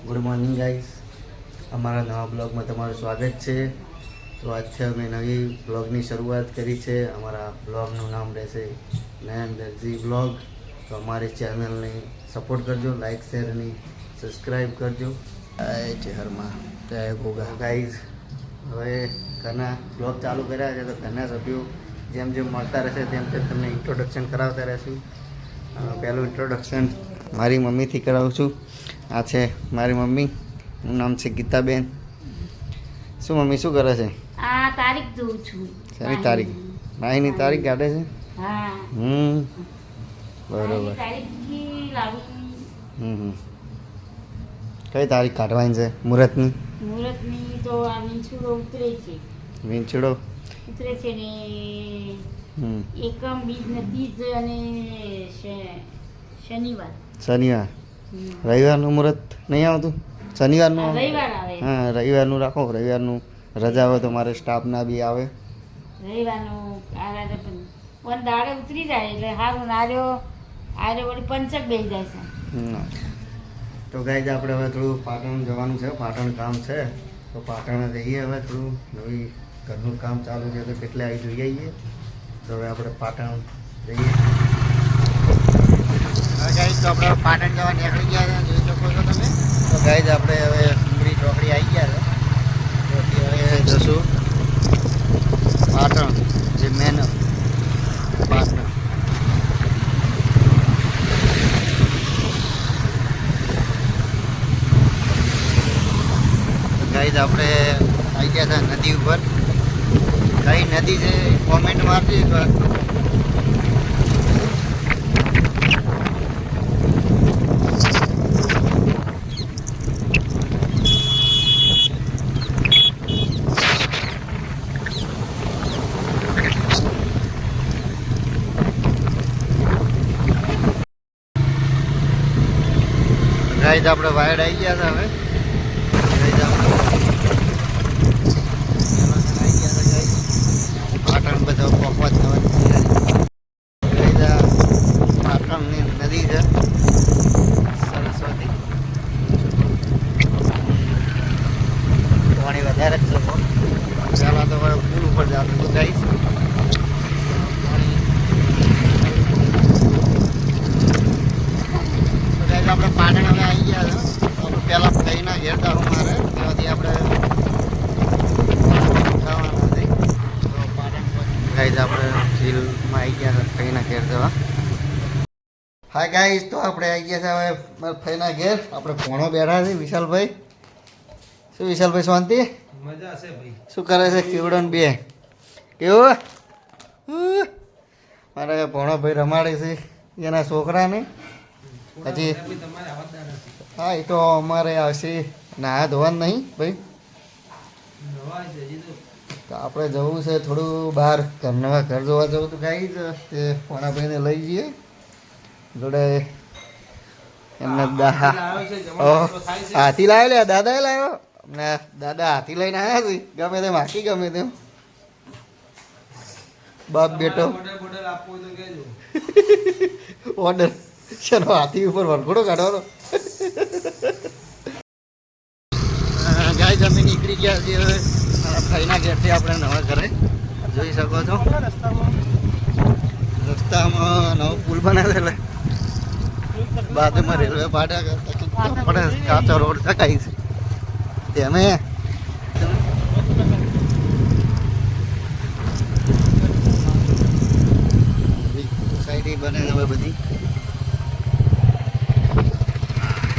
Good morning guys અમારા નવા બ્લોગમાં તમારું સ્વાગત છે. તો આજથી અમે નવી બ્લોગની શરૂઆત કરી છે. અમારા બ્લોગનું નામ રહેશે નયન દરજી બ્લોગ. તો અમારી ચેનલને સપોર્ટ કરજો લાઈક શેર અને સબસ્ક્રાઈબ કરજો. જય ચહેરમાં જય ગોગા ગાઈઝ હવે ઘરના બ્લોગ ચાલુ કર્યા છે તો ઘરના સભ્યો જેમ જેમ મળતા રહેશે તેમ તેમ તમને ઇન્ટ્રોડક્શન કરાવતા રહેશું. પહેલું ઇન્ટ્રોડક્શન મારી મમ્મીથી કરાવું છું. આ છે મારી મમ્મી. એનું નામ છે ગીતાબેન. શું મમ્મી શું કરે છે? આ તારીખ જોઉં છું. સારી તારીખ? માહીની તારીખ કાઢે છે? હમ. બરોબર. હમ હમ. કઈ તારીખ કાઢવાની છે? મુહૂર્તની? મુહૂર્તની તો આ મીંછુડો ઉતરે છે. વીંછડો? ઉતરે છે ને એકમ બીજ ને બીજ અને શનિવાર. શનિવાર. રવિવારનું મુહૂર્ત નહીં આવતું? શનિવારનું હા રવિવારનું રાખો. રવિવારનું રજા હોય તો મારે સ્ટાફના બી આવે. રવિવારનું પણ દાડે ઉતરી જાય એટલે સારું નાર્યો આરે વળી પંચક બે જાય છે. તો ગાઈ આપણે હવે થોડું પાટણ જવાનું છે. પાટણ કામ છે. તો પાટણ જઈએ હવે થોડું. નવી ઘરનું કામ ચાલુ છે તો કેટલે આવી જોઈ આવીએ તો હવે આપણે પાટણ જઈએ. આપણે પાટણ જવા નીકળી ગયા છે, જોઈ શકો છો તમે. તો ગાઈ આપણે હવે સુંદરી ચોકડી આવી ગયા છે. અત્યારે જશું પાટણ, જે મેન પાટણ. ગાઈઝ આપણે આવી ગયા હતા નદી ઉપર. કઈ નદી છે? કોમેન્ટ મારજો એક વાર. ગાઈઝ આપણે વાયડ આવી ગયા હતા હવે. પાટણ બધો પહોંચવા જવાની પાટણની નદી છે સરસ્વતી પાણી વધારે જ છે પહેલાં તો હવે પુલ ઉપર જતું હતું ગાઈશ આપણે પાટણ હવે આવી ગયા છે તો આપણે પહેલાં ફઈના ઘેર દારૂ મારે ત્યાંથી આપણે ખાવાનું નથી તો પાટણ ગાઈઝ આપણે ઝીલમાં આવી ગયા છે ફઈના ઘેર જવા. હા ગાઈઝ તો આપણે આવી ગયા છે હવે ફઈના ઘેર. આપણે ફોણો બેઠા છે વિશાલભાઈ. શું વિશાલભાઈ શાંતિ? મજા છે ભાઈ. શું કરે છે કેવડન બે? કેવું. મારે ભણો ભાઈ રમાડે છે એના છોકરાને. હજી હા એ તો અમારે આવશે. નાહા ધોવાનું નહીં ભાઈ. તો આપણે જવું છે થોડું બહાર. ઘરના ઘર જોવા જવું તો ગાઈ જ તે પોણાભાઈને લઈ જઈએ. જોડે એમને હાથી લાવ્યો લે દાદા લાવ્યો ને દાદા હાથી લઈને આવ્યા છે. ગમે તેમ હાથી ગમે તેમ. બાપ બેટો. ઓર્ડર ચલો હાથી ઉપર વરઘોડો કાઢવાનો? ગાય જમીન નીકળી ગયા છે હવે. મારા ગેટથી આપણે નવા ઘરે જોઈ શકો છો. રસ્તામાં નવો પુલ બનાવેલો. બાજુમાં રેલવે ફાટ્યા આપણે કાચો રોડ થકાય છે. તેમે સોસાયટી બને હવે બધી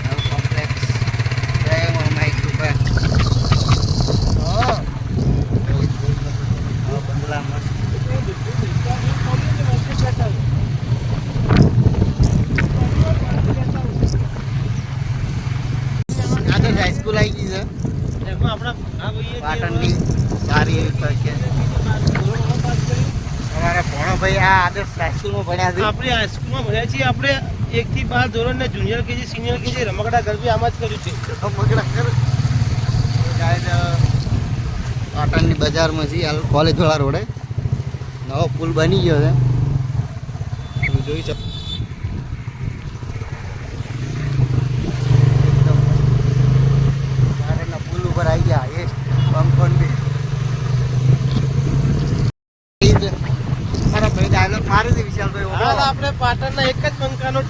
નવું કોમ્પ્લેક્સ જય માઇક રૂપા બંગલા મસ્ત આગળ હાઈસ્કૂલ આવી ગઈ છે એમાં આપણા આ ભાઈએ જે પાટણની સારી એવી પરીક્ષા અમારા ભણો ભાઈ આ આદર્શ હાઈસ્કૂલમાં ભણ્યા છે? આપણે હાઈસ્કૂલમાં ભણ્યા છીએ. આપણે એક થી બાર ધોરણ ને જુનિયર કેજી સિનિયર કેજી રમકડા ગરબી આમાં જ કર્યું છે. કર પાટણની બજારમાં છીએ. હાલ કોલેજવાળા રોડે. નવો પુલ બની ગયો છે. તમે જોઈ શકો.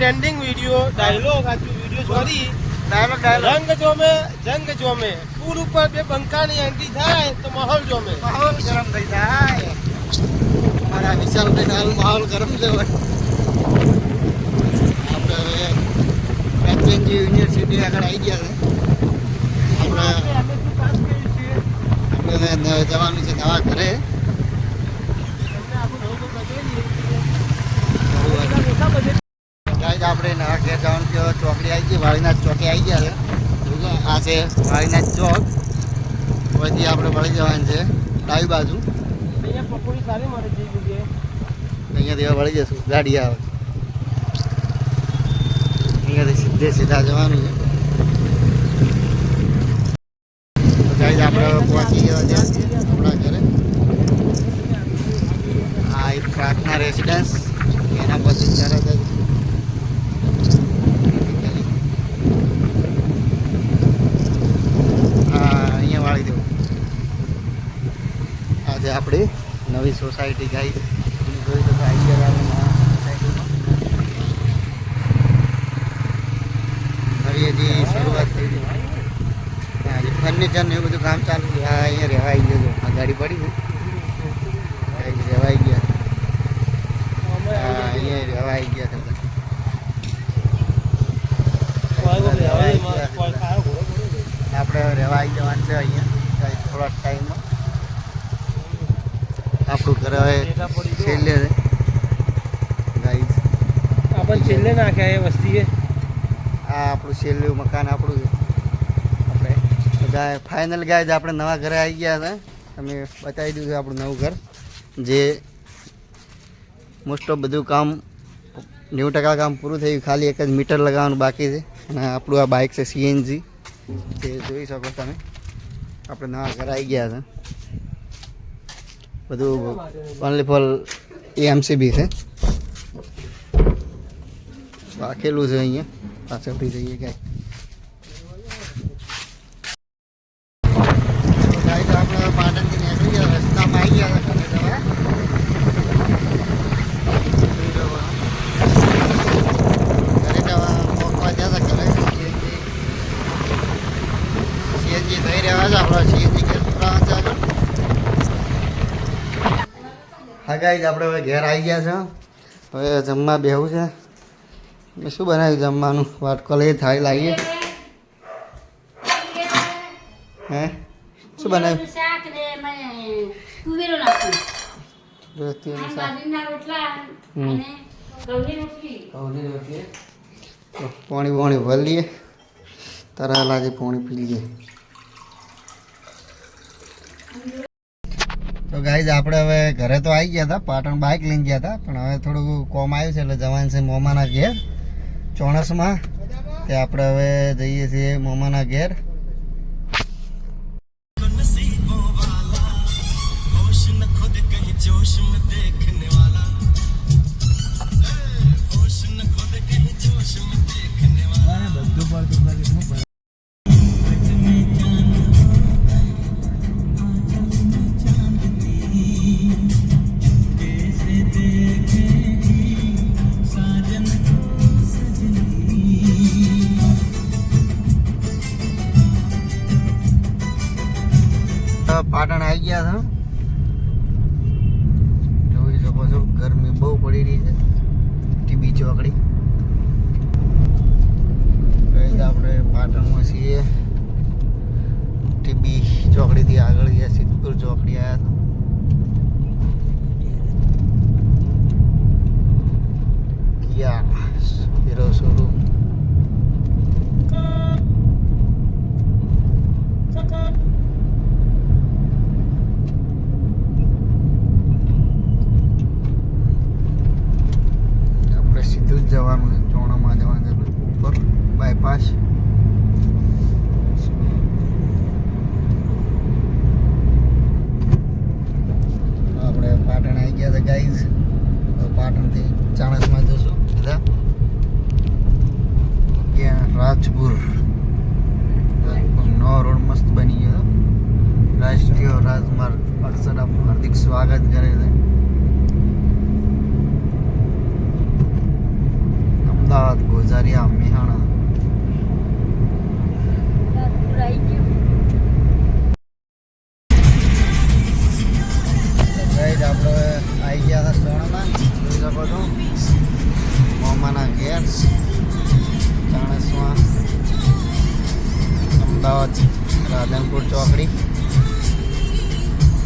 ટ્રેન્ડિંગ વીડિયો ડાયલોગ આજુ વીડિયો સોરી ડાયલોગ ડાયલોગ રંગ જોમે જંગ જોમે. પૂર ઉપર બે બંકાની એન્ટ્રી થાય તો માહોલ જોમે. માહોલ ગરમ થઈ જાય. મારા વિશાલભાઈ હાલ માહોલ ગરમ છે આપણે એચએનજી યુનિવર્સિટી આગળ આવી ગયા છે. આપણે જવાનું છે નવા ઘરે. ગાઈઝ આપણે નવા ઘેર જવાનું કે ચોકડી આવી ગઈ વાળીનાથ ચોકે આવી ગયા છે. આ છે વાળીનાથ ચોક. પછી આપણે વળી જવાનું છે ડાબી બાજુ. અહીંયાથી વળી જશું ગાડી આવે. અહીંયાથી સીધે સીધા જવાનું છે. આપણે પહોંચી ગયા છે આપણા ઘરે. આ એક પ્રાર્થના રેસિડન્સ એના પછી તરત જ હા અહીંયા વાળી દેવું આજે આપણી નવી સોસાયટી ગાઈ જોઈ તો આવી ગયા નવા હજી શરૂઆત થઈ ગઈ. હજી ફર્નિચર ને એવું બધું કામ ચાલુ છે. હા અહીંયા રહેવાઈ ગયો આ ગાડી પડી ગઈ રહેવાઈ ગયા. હા અહીંયા રહેવાઈ ગયા હતા. આપણે રહેવાઈ જવાનું છે અહીંયા. થોડાક ટાઈમમાં. આપણું ઘર હવે. છેલ્લે ગાઈઝ આપણને છેલ્લે નાખ્યા એ વસ્તીએ. આ આપણું છેલ્લું મકાન આપણું છે. આપણે. બધા ફાઇનલ ગાય છે આપણે નવા ઘરે આવી ગયા હતા. તમે બતાવી દીધું આપણું નવું ઘર. જે મોસ્ટ ઓફ બધું કામ નેવું ટકા કામ પૂરું થયું. ખાલી એક જ મીટર લગાવવાનું બાકી છે. અને આપણું આ બાઇક છે સીએનજી તે જોઈ શકો તમે. આપણે નવા ઘરે આવી ગયા હતા. બધું ઓનલી ફોર એમસીબી છે. રાખેલું છે અહીંયા. પાછળથી જઈએ કાંઈ ગાય તો આપણે પાટણથી નીકળી ગયા રસ્તામાં આવી ગયા હતા ઘરે જવા. ઘરે જવા પહોંચવા ગયા હતા ઘરે સીએનજી થઈ રહ્યા છે આપણા સીએનજી ઘેર પુરાવા છે આગળ હા ગાઈઝ આપણે હવે ઘેર આવી ગયા છે. હવે જમવા બેહવું છે. મેં શું બનાવ્યું જમવાનું? વાટકો લઈ થાળી લાવીએ. હે? શું બનાવ્યું? પાણી પાણી ભરી લઈએ. તારા લાગે પાણી પી લઈએ. તો ગાઈઝ આપણે હવે ઘરે તો આવી ગયા હતા પાટણ બાઇક લઈને ગયા હતા પણ હવે થોડું કોમ આવ્યું છે એટલે જવાનું છે મોમાના ઘેર ચોણસમાં. તે આપણે હવે જઈએ છીએ મોમાના ઘેર. અ, આવી ગયા છે? જોઈ શકો છો, ગરમી બહુ પડી રહી છે. ટીબી ચોકડી. આપણે પાટણમાં છીએ. ટીબી ચોકડીથી આગળ ગયા, સિદ્ધપુર ચોકડી આવ્યા હતા. કિયા હીરો શોરૂમ આપણે સીધું જ જવાનું છે, ચોણામાં જવાનું છે ઉપર બાયપાસ આપણે પાટણ આવી ગયા હતા ગાઈઝ પાટણથી ચાણસમાં જશું સીધા ત્યાં રાજપુર. નો રોડ મસ્ત બની ગયો. રાષ્ટ્રીય રાજમાર્ગ. અડસઠ આપણું હાર્દિક સ્વાગત કરે છે. રાધનપુર ચોકડી.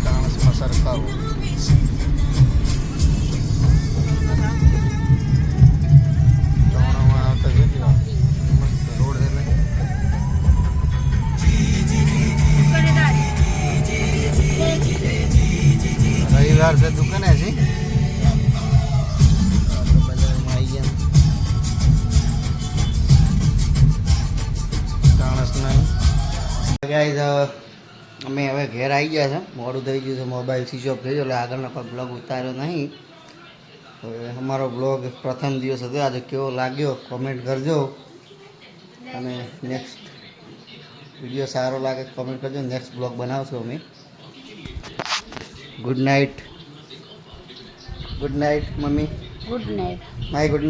ત્રણસમાં સરકારો ગાઈઝ અમે હવે ઘેર આવી ગયા છે. મોડું થઈ ગયું છે મોબાઈલ સ્વિચ ઓફ થઈ ગયો એટલે આગળનો કોઈ બ્લોગ ઉતાર્યો નહીં. હવે અમારો બ્લોગ પ્રથમ દિવસ હતો. આજે કેવો લાગ્યો કોમેન્ટ કરજો. અને નેક્સ્ટ વીડિયો સારો લાગે કોમેન્ટ કરજો. નેક્સ્ટ બ્લોગ બનાવશું અમે. Good night good night mummy. Good night my good night